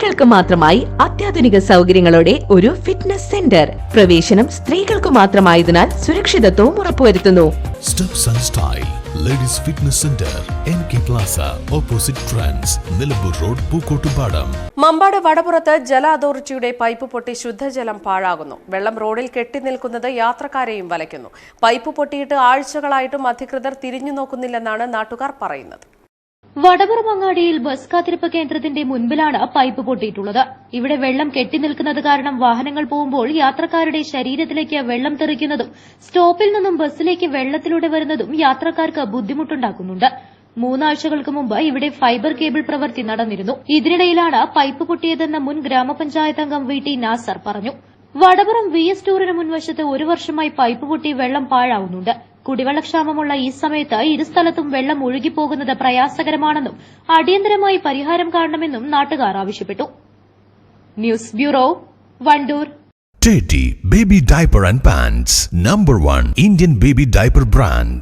സ്ത്രീകൾക്ക് മാത്രമായി അത്യാധുനിക സൗകര്യങ്ങളോടെ ഒരു ഫിറ്റ്നസ് സെന്റർ പ്രവേശനം സ്ത്രീകൾക്ക് മാത്രമായതിനാൽ സുരക്ഷിതത്വവും ഉറപ്പുവരുത്തുന്നു. Ladies fitness centre N K plaza opposite trans Nilambur road Pookkottupadam Mambad വടപുറത്ത് ജല അതോറിറ്റിയുടെ പൈപ്പ് പൊട്ടി ശുദ്ധജലം പാഴാകുന്നു. വെള്ളം റോഡിൽ കെട്ടി നിൽക്കുന്നത് യാത്രക്കാരെയും വലയ്ക്കുന്നു. പൈപ്പ് പൊട്ടിയിട്ട് ആഴ്ചകളായിട്ടും അധികൃതർ തിരിഞ്ഞു നോക്കുന്നില്ലെന്നാണ് നാട്ടുകാർ പറയുന്നത്. വടവറ മങ്ങാടിയിൽ ബസ് കാത്തിരിപ്പ് കേന്ദ്രത്തിന്റെ മുൻപിലാണ് പൈപ്പ് പൊട്ടിയിട്ടുള്ളത്. ഇവിടെ വെള്ളം കെട്ടിനിൽക്കുന്നത് കാരണം വാഹനങ്ങൾ പോകുമ്പോൾ യാത്രക്കാരുടെ ശരീരത്തിലേക്ക് വെള്ളം തെറിക്കുന്നതും സ്റ്റോപ്പിൽ നിന്നും ബസ്സിലേക്ക് വെള്ളത്തിലൂടെ വരുന്നതും യാത്രക്കാർക്ക് ബുദ്ധിമുട്ടുണ്ടാക്കുന്നുണ്ട്. മൂന്നാഴ്ചകൾക്ക് മുമ്പ് ഇവിടെ ഫൈബർ കേബിൾ പ്രവൃത്തി നടന്നിരുന്നു. ഇതിനിടയിലാണ് പൈപ്പ് പൊട്ടിയതെന്ന് മുൻ ഗ്രാമപഞ്ചായത്ത് അംഗം വി ടി നാസർ പറഞ്ഞു. വടപുറം വി എസ് ടൂറിന് മുൻവശത്ത് ഒരു വർഷമായി പൈപ്പ് പൊട്ടി വെള്ളം പാഴാവുന്നുണ്ട്. കുടിവെള്ളക്ഷാമമുള്ള ഈ സമയത്ത് ഇരുസ്ഥലത്തും വെള്ളം ഒഴുകിപ്പോകുന്നത് പ്രയാസകരമാണെന്നും അടിയന്തരമായി പരിഹാരം കാണണമെന്നും നാട്ടുകാർ ആവശ്യപ്പെട്ടു. News bureau Wandoor. Teddy Baby Diaper and Pants Number 1 Indian Baby Diaper Brand.